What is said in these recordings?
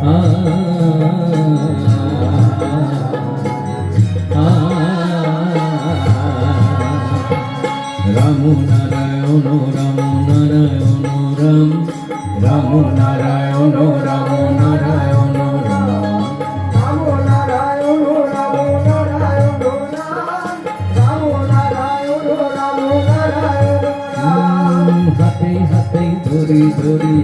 রাম নারায়ণ রাম নারায়ণ রাম। রাম নারায়ণ রাম নারায়ণ হাতে হাতে ধরে ধরে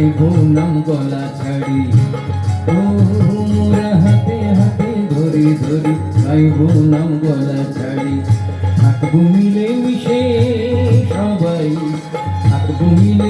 যাইব নাম গলা ছাড়ি। ও মোরা হাতে হাতে ধরি ধরি যাইব নাম গলা ছাড়ি। থাকব মিলে মিশে সবাই, থাকব মিলে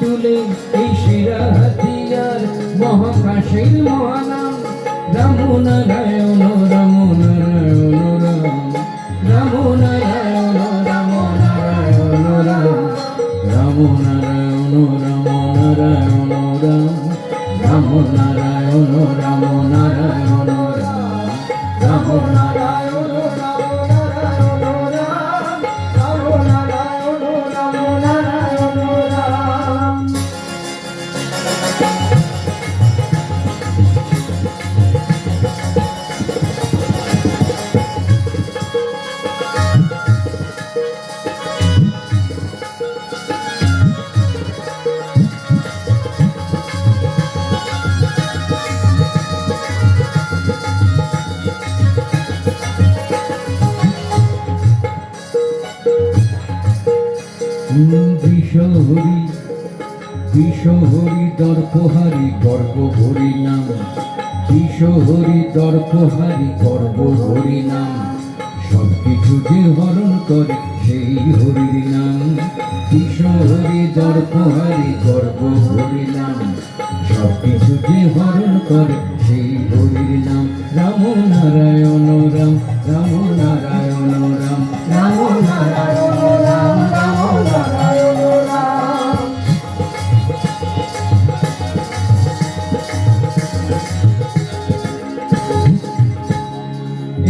তুলে এই সেরা হাতিয়ার মহাকাশের মহানাম। রাম নারায়ণ রাম। নারায়ণ রাম রাম। নারায়ণ রাম নারায়ণ রাম। রাম নারায়ণ রাম। নারায়ণ বিশ্বহরি বিশ্বহরি দর্পহারি গর্ব হরি নাম বিশ্বহরি দর্পহারি গর্ব হরি নাম সব কিছু যে হরণ করে সেই হরির নাম বিশ্বহরি দর্পহারি গর্ব হরি নাম সব কিছু যে হরণ করে সেই হরির নাম রাম নারায়ণ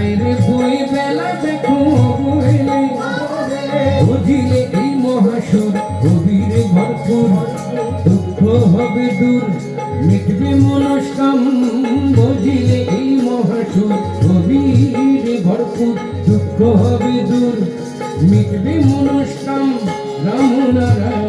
রে বয়ে বেলা দেখো অবহেলে বুঝিলে এই মহাসুর গভীরে ভরপুর। দুঃখ হবে দূর, মিটবে মনস্কাম। বুঝিলে এই মহাসুর গভীরে ভরপুর। দুঃখ হবে দূর, মিটবে মনস্কাম। রাম নারায়ণ।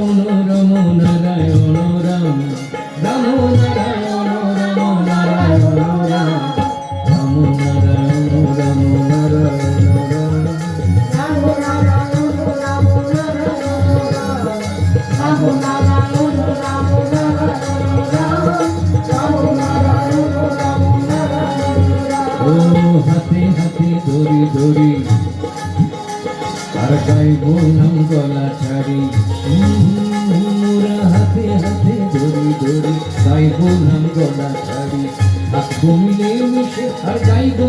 আর গাইব নাম গলা ছাড়ি। মোরা হাতে হাতে ধরি ধরি গাইব নাম গলা ছাড়ি। আর কমিলে মিশে আর গাইব